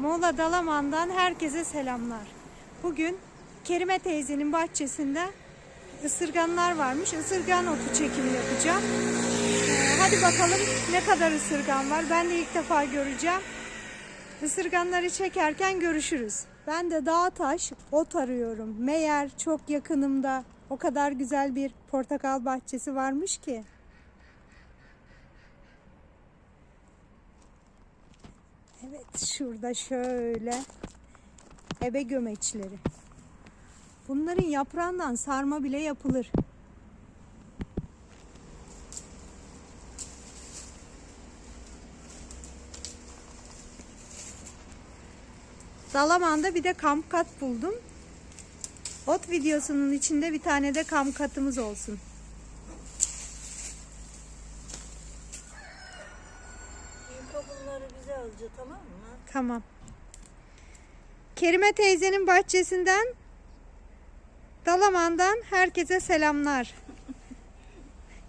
Muğla Dalaman'dan herkese selamlar. Bugün Kerime teyzenin bahçesinde ısırganlar varmış. Isırgan otu çekimi yapacağım. Ee, hadi bakalım ne kadar ısırgan var. Ben de ilk defa göreceğim. Isırganları çekerken görüşürüz. Ben de dağ taş ot arıyorum. Meğer çok yakınımda o kadar güzel bir portakal bahçesi varmış ki. Evet şurada şöyle ebe gömeçleri. Bunların yaprağından sarma bile yapılır. Dalaman'da bir de kamp kat buldum. Ot videosunun içinde bir tane de kamp katımız olsun. Tamam. Kerime teyzenin bahçesinden Dalaman'dan herkese selamlar.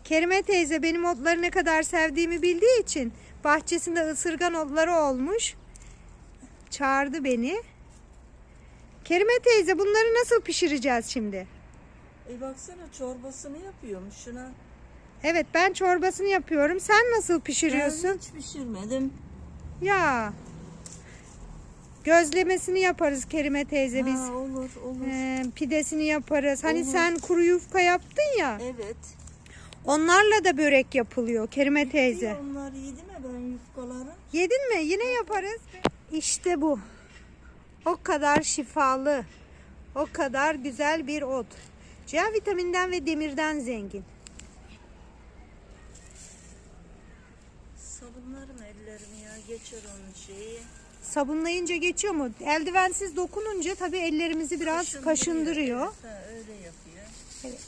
Kerime teyze benim otları ne kadar sevdiğimi bildiği için bahçesinde ısırgan otları olmuş. Çağırdı beni. Kerime teyze bunları nasıl pişireceğiz şimdi? E baksana çorbasını yapıyormuş şuna. Evet ben çorbasını yapıyorum. Sen nasıl Ben pişiriyorsun? hiç pişirmedim. Ya. Gözlemesini yaparız Kerime teyze biz. Ha, olur olur. Ee, pidesini yaparız. Hani Olur. sen kuru yufka yaptın ya. Evet. Onlarla da börek yapılıyor Kerime teyze. Ya onlar yedi mi ben yufkaları? Yedin mi? Yine yaparız. İşte bu. O kadar şifalı. O kadar güzel bir ot. C vitaminden ve demirden zengin. Sabunlarım ellerimi ya geçer onun şeyi. Sabunlayınca geçiyor mu? Eldivensiz dokununca tabii ellerimizi biraz kaşındırıyor. Evet, ha, öyle yapıyor.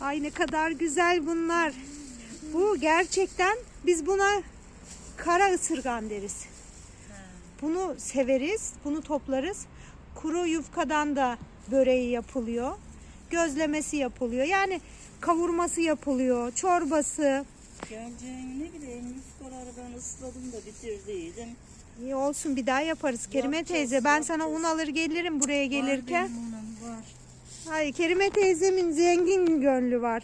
Ay ne kadar güzel bunlar. Bu gerçekten biz buna kara ısırgan deriz. Bunu severiz, bunu toplarız. Kuru yufkadan da böreği yapılıyor. Gözlemesi yapılıyor. Yani kavurması yapılıyor, çorbası. Geleceğin ne bileyim yufkaları ben ısladım da bitirdiydim. İyi olsun bir daha yaparız Kerime teyze. Ben sana un alır gelirim buraya gelirken. Var benim unum var. Ay Kerime teyzemin zengin gönlü var.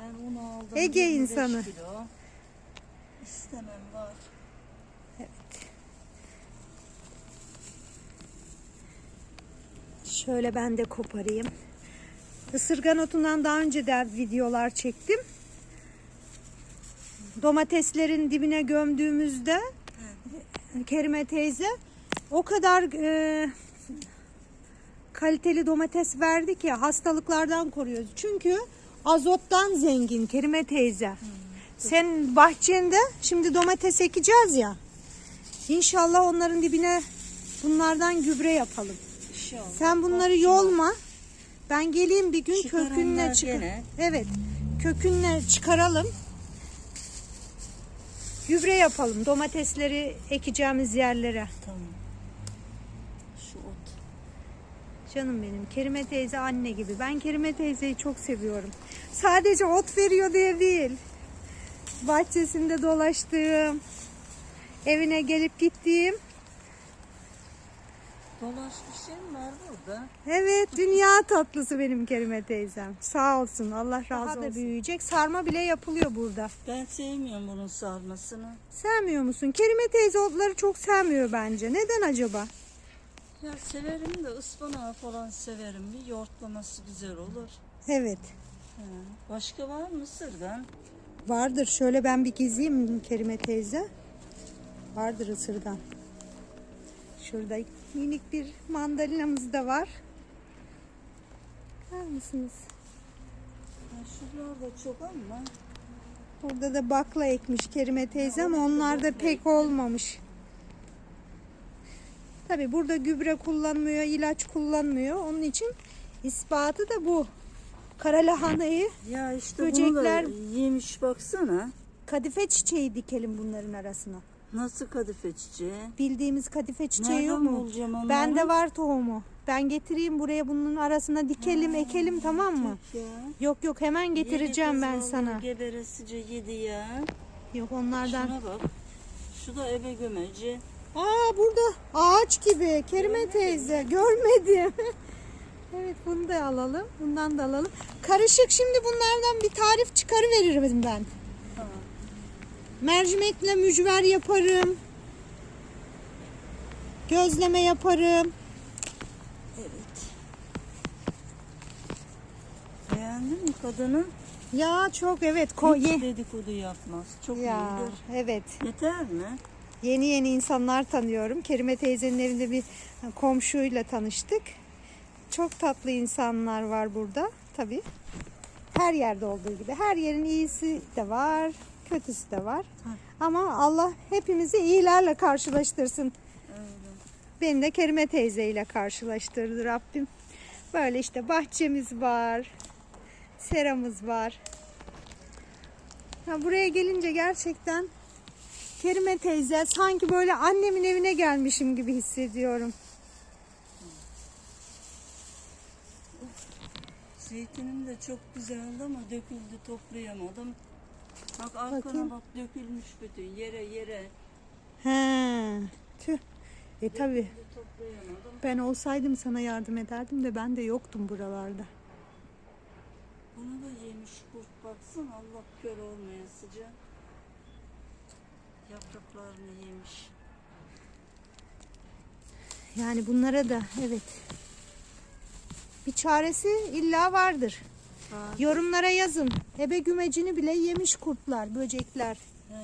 Ben un aldım. Ege 25 insanı. Kilo. İstemem var. Şöyle ben de koparayım. Isırgan otundan daha önce de videolar çektim. Domateslerin dibine gömdüğümüzde Kerime teyze o kadar e, kaliteli domates verdi ki hastalıklardan koruyoruz. Çünkü azottan zengin Kerime teyze. Sen bahçende şimdi domates ekeceğiz ya. İnşallah onların dibine bunlardan gübre yapalım. İnşallah. Sen bunları yolma. Ben geleyim bir gün Çıkaranlar kökünle çık. gene. Evet. Kökünle çıkaralım. Gübre yapalım domatesleri ekeceğimiz yerlere. Tamam. Şu ot. Canım benim Kerime teyze anne gibi. Ben Kerime teyzeyi çok seviyorum. Sadece ot veriyor diye değil. Bahçesinde dolaştığım, evine gelip gittiğim. Dolaş bir mi var burada? Evet dünya tatlısı benim Kerime teyzem. Sağ olsun Allah razı olsun. Daha da büyüyecek. Sarma bile yapılıyor burada. Ben sevmiyorum bunun sarmasını. Sevmiyor musun? Kerime teyze otları çok sevmiyor bence. Neden acaba? Ya severim de ıspanağı falan severim. Bir yoğurtlaması güzel olur. Evet. Ha. Başka var mı sırgan? Vardır. Şöyle ben bir gezeyim Kerime teyze. Vardır ısırgan. Şurada minik bir mandalinamız da var. Bakar mısınız? Şuralar da çok ama. Burada da bakla ekmiş Kerime teyze ama orada da onlar da pek olmamış. Tabi burada gübre kullanmıyor, ilaç kullanmıyor. Onun için ispatı da bu. Kara lahanayı Ya işte Böcekler- yemiş baksana. kadife çiçeği dikelim bunların arasına. Nasıl kadife çiçeği? Bildiğimiz kadife çiçeği Nereden yok mu? bulacağım onları? Bende var tohumu. Ben getireyim buraya bunun arasına dikelim, ekelim tamam mı? Ya. Yok yok hemen getireceğim Yedi ben kız sana. vallahi Geberesice yedi ya. Yok onlardan Şuna bak. Şu da ebe gömeci. Aa burada ağaç gibi Kerime teyze görmedim. evet bunu da alalım. Bundan da alalım. Karışık şimdi bunlardan bir tarif çıkarıveririm ben. Mercimekle mücver yaparım. Gözleme yaparım. Evet. Beğendin mi kadını? Ya çok evet ko Hiç ye- dedikodu yapmaz. Çok Ya iyidir. evet. Yeter mi? Yeni yeni insanlar tanıyorum. Kerime teyzenin evinde bir komşuyla tanıştık. Çok tatlı insanlar var burada tabii. Her yerde olduğu gibi. Her yerin iyisi de var, kötüsü de var. Ama Allah hepimizi iyilerle karşılaştırsın. Öyle. Beni de Kerime teyzeyle karşılaştırdı Rabbim. Böyle işte bahçemiz var. Seramız var. Ya buraya gelince gerçekten Kerime teyze sanki böyle annemin evine gelmişim gibi hissediyorum. Zeytinim de çok güzeldi ama döküldü toplayamadım. Bak arkana Bakayım. bak dökülmüş bütün yere yere. He. Tüh. E tabi toplayamadım. ben olsaydım sana yardım ederdim de ben de yoktum buralarda. Bunu da yemiş kurt baksana Allah kör olmayasıca. Yapraklarını yemiş. Yani bunlara da evet. Bir çaresi illa vardır. Ha, Yorumlara yazın. Ebe gümecini bile yemiş kurtlar, böcekler. Bak,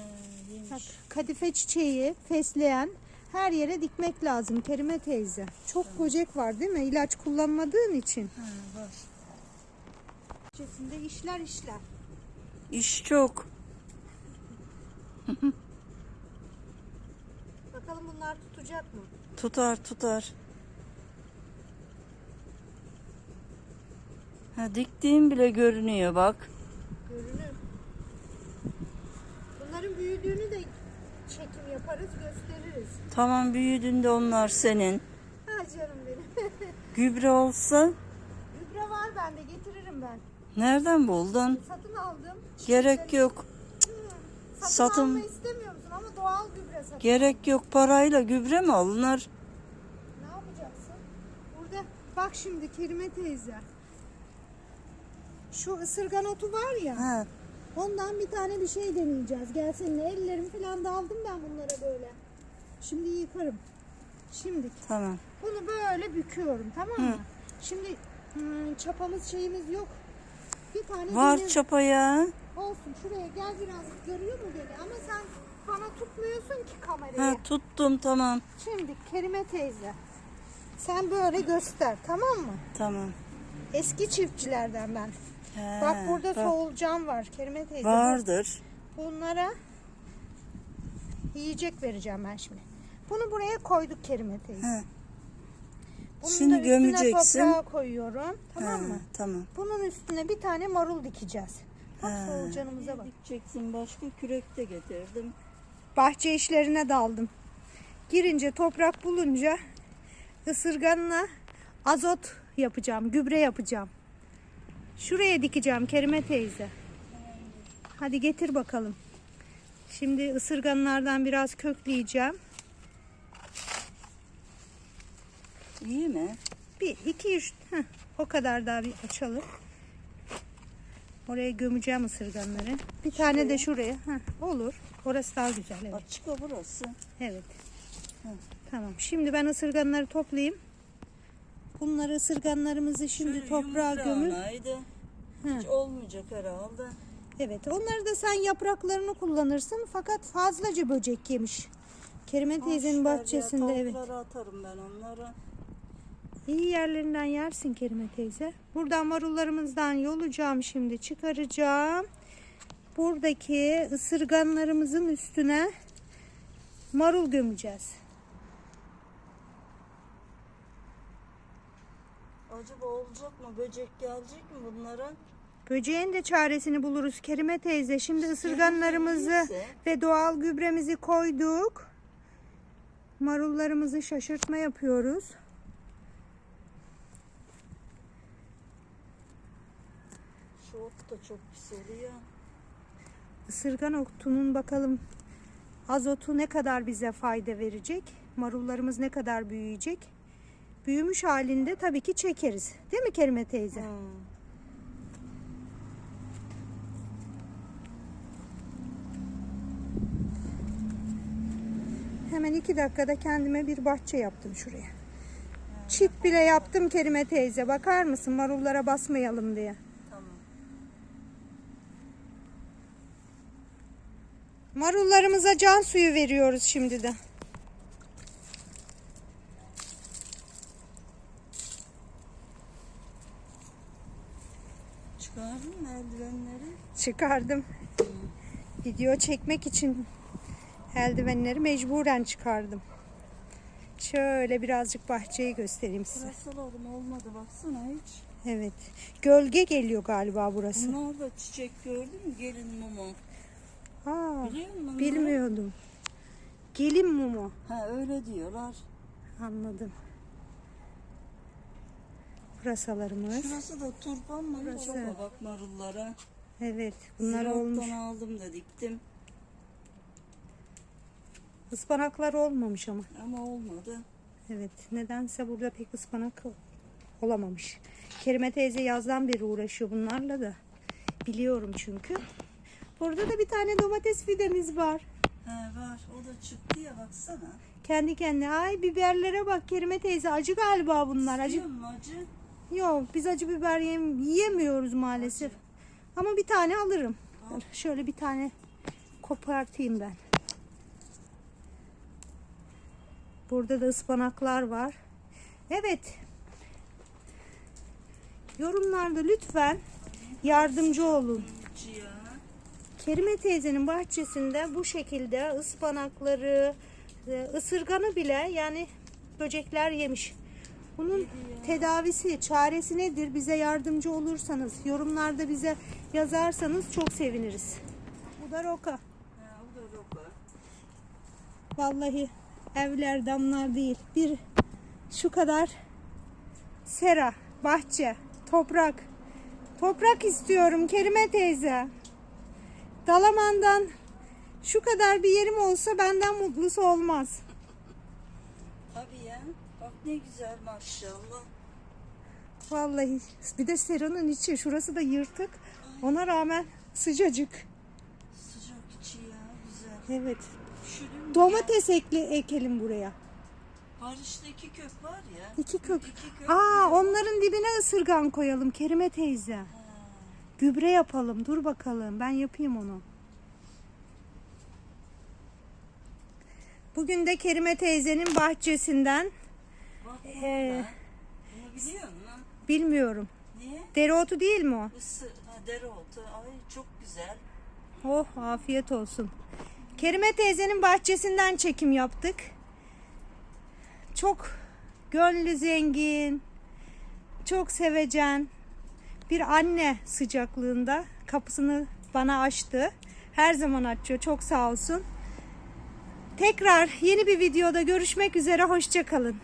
yemiş. kadife çiçeği, fesleğen her yere dikmek lazım Kerime teyze. Çok böcek var değil mi? İlaç kullanmadığın için. Ha, var. İşler işler. İş çok. Bakalım bunlar tutacak mı? Tutar tutar. Ha, diktiğim bile görünüyor bak. Görünür. Bunların büyüdüğünü de çekim yaparız, gösteririz. Tamam büyüdüğünde onlar senin. Ha canım benim. Gübre olsa Gübre var bende, getiririm ben. nereden buldun? Satın aldım. Gerek yok. Satın Satın- almayı istemiyor musun ama doğal gübre satın. Gerek yok parayla gübre mi alınır? Ne yapacaksın? Burada bak şimdi Kerime teyze. Şu ısırgan otu var ya. Ha, Ondan bir tane bir şey deneyeceğiz. Gel seninle ellerim falan da aldım ben bunlara böyle. Şimdi yıkarım. Şimdi tamam. bunu böyle büküyorum tamam mı? Şimdi hmm, çapamız şeyimiz yok. Bir tane Var deniz- çapa ya. olsun şuraya gel biraz görüyor mu beni? Ama sen bana tutmuyorsun ki kamerayı. Ha tuttum tamam. Şimdi Kerime teyze. Sen böyle göster tamam mı? Tamam. Eski çiftçilerden ben. He, Bak burada bak, solucan var Kerime teyze. Vardır. Bunlara yiyecek vereceğim ben şimdi. Bunu buraya koyduk Kerime teyze. He, Bunun Şimdi da üstüne gömeceksin. toprağı koyuyorum. Tamam ha, mı? Tamam. Bunun üstüne bir tane marul dikeceğiz. Bak Ha. solucanımıza bak. Dikeceksin başka kürek de getirdim. Bahçe işlerine daldım. Girince toprak bulunca ısırganla azot yapacağım, gübre yapacağım. Şuraya dikeceğim Kerime teyze. Hadi getir bakalım. Şimdi ısırganlardan biraz kökleyeceğim. İyi mi? Bir, iki, üç, heh, o kadar daha bir açalım. Oraya gömeceğim ısırganları. Bir tane de şuraya. Heh, olur. Orası daha güzel. Evet. Açık o burası. Evet. Hı. Tamam. Şimdi ben ısırganları toplayayım. Bunları ısırganlarımızı şimdi Şöyle toprağa. Hı. Hiç olmayacak herhalde. Evet. Onları da sen yapraklarını kullanırsın. Fakat fazlaca böcek yemiş. Kerime teyzenin ver ya, bahçesinde evet. atarım ben onları. İyi yerlerinden yersin Kerime teyze. Buradan marullarımızdan yolacağım şimdi. Çıkaracağım. Buradaki ısırganlarımızın üstüne marul gömeceğiz. Acaba olacak mı? Böcek gelecek mi bunlara? Böceğin de çaresini buluruz Kerime teyze. Şimdi ısırganlarımızı ve doğal gübremizi koyduk. Marullarımızı şaşırtma yapıyoruz. Şu ot da çok pis oluyor. Isırgan otunun bakalım azotu ne kadar bize fayda verecek? Marullarımız ne kadar büyüyecek? Büyümüş halinde tabii ki çekeriz. Değil mi Kerime teyze? Hemen iki dakikada kendime bir bahçe yaptım şuraya. Çit bile yaptım Kerime teyze. Bakar mısın marullara basmayalım diye. Tamam. Marullarımıza can suyu veriyoruz şimdi de. Çıkardın mı eldivenleri? Çıkardım. Video çekmek için eldivenleri mecburen çıkardım. Şöyle birazcık bahçeyi göstereyim size. Pırasalarım olmadı baksana hiç. Evet. Gölge geliyor galiba burası. Bunlar da çiçek gördün mü? Gelin mumu. Aa, Biliyor musun? bilmiyordum. Gelin mumu. Ha öyle diyorlar. Anladım. Pırasalarımız. Şurası da turpan mı? Burası. Baba bak marullara. Evet, bunlar Ziraattan olmuş. aldım da diktim. Ispanaklar olmamış ama. Ama olmadı. Evet, nedense burada pek ıspanak olamamış. Kerime teyze yazdan beri uğraşıyor bunlarla da. Biliyorum çünkü. Burada da bir tane domates fidemiz var. He var. O da çıktı ya baksana. Kendi kendine. Ay biberlere bak Kerime teyze. Acı galiba bunlar. Acı. Acı mı acı? Yok biz acı biber yem- yiyemiyoruz maalesef. Ama bir tane alırım. Al. Şöyle bir tane kopartayım ben. Burada da ıspanaklar var. Evet. Yorumlarda lütfen yardımcı olun. Acı. Kerime teyzenin bahçesinde bu şekilde ıspanakları, e, ısırganı bile yani böcekler yemiş. Bunun tedavisi, çaresi nedir? Bize yardımcı olursanız, yorumlarda bize yazarsanız çok seviniriz. Bu da roka. Ha, o da roka. Vallahi evler damlar değil. Bir şu kadar sera, bahçe, toprak. Toprak istiyorum Kerime teyze. Dalaman'dan şu kadar bir yerim olsa benden mutlusu olmaz. Ya. Ne güzel maşallah. Vallahi bir de seranın içi şurası da yırtık. Ona rağmen sıcacık. Sıcak içi ya güzel. Evet. Üşüdüm Domates ekli ekelim buraya. ya? Barış'ta iki kök var ya. İki kök. İki kök. Aa onların dibine ısırgan koyalım Kerime teyze. Gübre yapalım. Dur bakalım. Ben yapayım onu. Bugün de Kerime teyzenin bahçesinden Ee. Bunu biliyor musun? bilmiyorum. Niye? Dereotu değil mi o? Ha, dereotu. Ay çok güzel. Oh afiyet olsun. Kerime teyzenin bahçesinden çekim yaptık. Çok gönlü zengin, çok sevecen bir anne sıcaklığında kapısını bana açtı. Her zaman açıyor. Çok sağ olsun. Tekrar yeni bir videoda görüşmek üzere. Hoşçakalın.